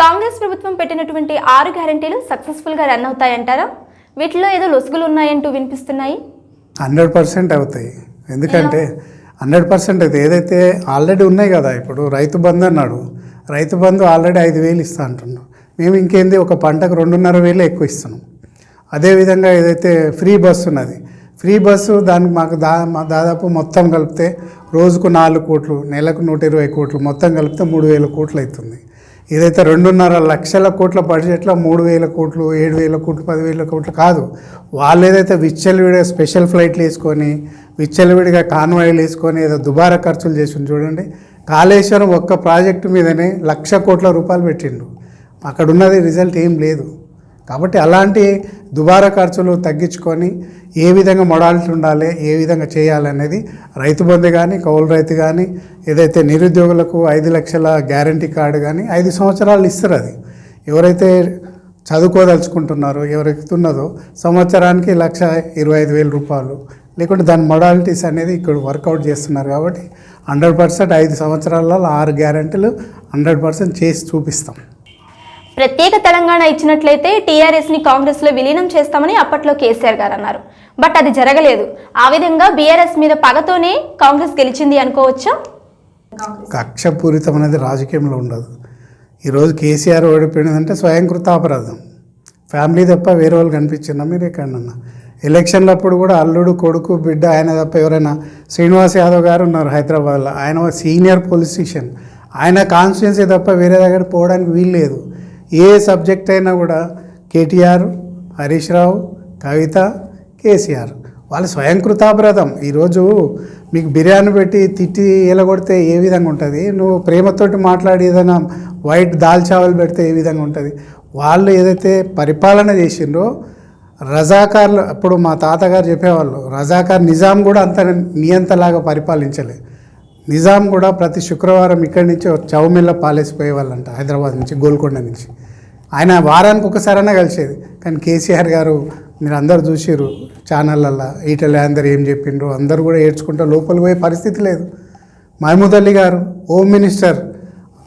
కాంగ్రెస్ ప్రభుత్వం పెట్టినటువంటి ఆరు గ్యారంటీలు సక్సెస్ఫుల్గా రన్ అవుతాయంటారా? వీటిలో ఏదో లొసుగులు ఉన్నాయంటూ వినిపిస్తున్నాయి. హండ్రెడ్ పర్సెంట్ అవుతాయి. ఎందుకంటే హండ్రెడ్ పర్సెంట్ అయితే ఏదైతే ఆల్రెడీ ఉన్నాయి కదా ఇప్పుడు రైతు బంధు అన్నాడు. రైతు బంధు ఆల్రెడీ ఐదు వేలు ఇస్తా అంటున్నాం మేము ఇంకేంది ఒక పంటకు రెండున్నర వేలు ఎక్కువ ఇస్తున్నాం. అదేవిధంగా ఏదైతే ఫ్రీ బస్సు ఉన్నది ఫ్రీ బస్సు దానికి మాకు దా మా దాదాపు మొత్తం కలిపితే రోజుకు నాలుగు కోట్లు నెలకు నూట ఇరవై కోట్లు మొత్తం కలిపితే మూడు వేల కోట్లు అవుతుంది. ఏదైతే రెండున్నర లక్షల కోట్ల బడ్జెట్లో మూడు వేల కోట్లు ఏడు వేల కోట్లు పదివేల కోట్లు కాదు వాళ్ళు ఏదైతే విచ్చలవిడిగా స్పెషల్ ఫ్లైట్లు వేసుకొని విచ్చలవిడిగా కాన్వాయిలు వేసుకొని ఏదో దుబారా ఖర్చులు చేసి చూడండి కాళేశ్వరం ఒక్క ప్రాజెక్టు మీదనే లక్ష కోట్ల రూపాయలు పెట్టిండు అక్కడ ఉన్నది రిజల్ట్ ఏం లేదు. కాబట్టి అలాంటి దుబారా ఖర్చులు తగ్గించుకొని ఏ విధంగా మొడాలిటీ ఉండాలి ఏ విధంగా చేయాలనేది రైతు బంధు కానీ కౌలు రైతు కానీ ఏదైతే నిరుద్యోగులకు ఐదు లక్షల గ్యారంటీ కార్డు కానీ ఐదు సంవత్సరాలు ఇస్తారు అది. ఎవరైతే చదువుకోదలుచుకుంటున్నారో ఎవరైతే ఉన్నదో సంవత్సరానికి లక్ష ఇరవై ఐదు వేల రూపాయలు. లేకుంటే దాని మొడాలిటీస్ అనేది ఇక్కడ వర్కౌట్ చేస్తున్నారు కాబట్టి హండ్రెడ్ పర్సెంట్ ఐదు సంవత్సరాలలో ఆరు గ్యారంటీలు హండ్రెడ్ పర్సెంట్ చేసి చూపిస్తాం. ప్రత్యేక తెలంగాణ ఇచ్చినట్లయితే టీఆర్ఎస్ని కాంగ్రెస్లో విలీనం చేస్తామని అప్పట్లో కేసీఆర్ గారు అన్నారు. బట్ అది జరగలేదు. ఆ విధంగా బీఆర్ఎస్ మీద పగతోనే కాంగ్రెస్ గెలిచింది అనుకోవచ్చా? కక్షపూరితం అనేది రాజకీయంలో ఉండదు. ఈరోజు కేసీఆర్ ఓడిపోయినదంటే స్వయంకృత అపరాధం ఫ్యామిలీ తప్ప వేరే వాళ్ళు కనిపించిందా మీరు ఎక్కడన్నా? ఎలక్షన్లప్పుడు కూడా అల్లుడు కొడుకు బిడ్డ ఆయన తప్ప ఎవరైనా శ్రీనివాస్ యాదవ్ గారు ఉన్నారు హైదరాబాద్లో. ఆయన సీనియర్ సీనియర్ పొలిటీషియన్ ఆయన కాన్స్టిట్యున్సీ తప్ప వేరే దగ్గర పోవడానికి వీలు లేదు ఏ సబ్జెక్ట్ అయినా కూడా కేటీఆర్ హరీష్ రావు కవిత కేసీఆర్. వాళ్ళు స్వయంకృతాపరాధం. ఈరోజు మీకు బిర్యానీ పెట్టి తిట్టి ఎలగొడితే ఏ విధంగా ఉంటుంది? నువ్వు ప్రేమతోటి మాట్లాడి ఏదైనా వైట్ దాల్ చావల్ పెడితే ఏ విధంగా ఉంటుంది? వాళ్ళు ఏదైతే పరిపాలన చేసిండ్రో రజాకార్లు అప్పుడు మా తాతగారు చెప్పేవాళ్ళు రజాకార్ నిజాం కూడా అంత నియంతలాగా పరిపాలించలేదు నిజాం కూడా ప్రతి శుక్రవారం ఇక్కడి నుంచి చౌమిల్ల పాలేసిపోయేవాళ్ళంట హైదరాబాద్ నుంచి గోల్కొండ నుంచి. ఆయన వారానికి ఒకసారైనా కలిసేది. కానీ కేసీఆర్ గారు మీరు అందరు చూసిర్రు ఛానళ్ళల్లో ఈటలే అందరు ఏం చెప్పిండ్రు అందరూ కూడా ఏడ్చుకుంటూ లోపలికి పోయే పరిస్థితి లేదు. మహమూద్ అలీ గారు హోమ్ మినిస్టర్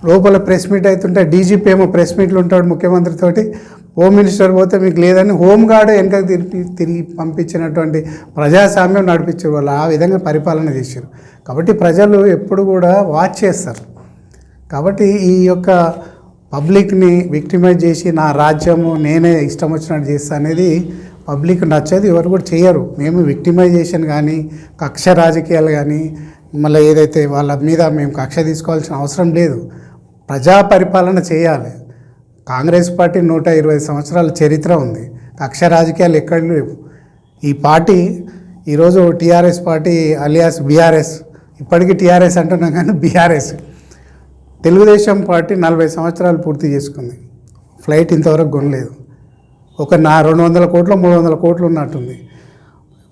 లోపల ప్రెస్ మీట్ అవుతుంటే డీజీపీ ఏమో ప్రెస్ మీట్లు ఉంటాడు ముఖ్యమంత్రితోటి హోమ్ మినిస్టర్ పోతే మీకు లేదని హోమ్ గార్డ్ వెనక తిరిగి తిరిగి పంపించినటువంటి ప్రజాస్వామ్యం నడిపించారు. వాళ్ళు ఆ విధంగా పరిపాలన చేశారు. కాబట్టి ప్రజలు ఎప్పుడు కూడా వాచ్ చేస్తారు. కాబట్టి ఈ యొక్క పబ్లిక్ని విక్టిమైజ్ చేసి నా రాజ్యము నేనే ఇష్టం వచ్చినట్టు చేస్తా అనేది పబ్లిక్ నచ్చదు. ఎవరు కూడా చేయరు. మేము విక్టిమైజేషన్ కానీ కక్ష రాజకీయాలు కానీ మళ్ళీ ఏదైతే వాళ్ళ మీద మేము కక్ష తీసుకోవాల్సిన అవసరం లేదు. ప్రజా పరిపాలన చేయాలి. కాంగ్రెస్ పార్టీ నూట ఇరవై సంవత్సరాల చరిత్ర ఉంది. కక్ష రాజకీయాలు ఎక్కడ లేవు. ఈ పార్టీ ఈరోజు టీఆర్ఎస్ పార్టీ అలియాస్ బీఆర్ఎస్ ఇప్పటికీ టీఆర్ఎస్ అంటున్నాం కానీ బీఆర్ఎస్. తెలుగుదేశం పార్టీ నలభై సంవత్సరాలు పూర్తి చేసుకుంది. ఫ్లైట్ ఇంతవరకు కొనలేదు. ఒక నా రెండు వందల కోట్లు మూడు వందల కోట్లు ఉన్నట్టుంది.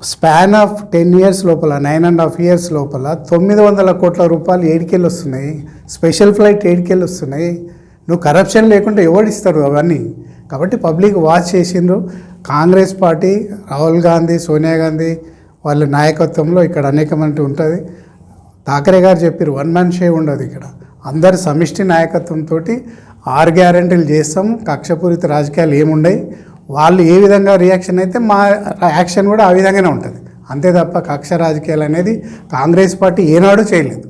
స్పాన్ ఆఫ్ టెన్ ఇయర్స్ లోపల నైన్ అండ్ హాఫ్ ఇయర్స్ లోపల తొమ్మిది వందల కోట్ల రూపాయలు ఏడికెళ్ళి వస్తున్నాయి స్పెషల్ ఫ్లైట్ ఏడికెళ్ళి వస్తున్నాయి నువ్వు కరప్షన్ లేకుండా ఎవడిస్తారు అవన్నీ? కాబట్టి పబ్లిక్ వాచ్ చేసిండ్రు. కాంగ్రెస్ పార్టీ రాహుల్ గాంధీ సోనియా గాంధీ వాళ్ళ నాయకత్వంలో ఇక్కడ అనేకమంది ఉంటుంది. ఠాకరే గారు చెప్పారు వన్ మ్యాన్ షే ఉండదు ఇక్కడ. అందరి సమిష్టి నాయకత్వంతో ఆరు గ్యారంటీలు చేస్తాం. కక్షపూరిత రాజకీయాలు ఏముండయి. వాళ్ళు ఏ విధంగా రియాక్షన్ అయితే మా యాక్షన్ కూడా ఆ విధంగానే ఉంటుంది. అంతే తప్ప కక్ష రాజకీయాలు అనేది కాంగ్రెస్ పార్టీ ఏనాడు చేయలేదు.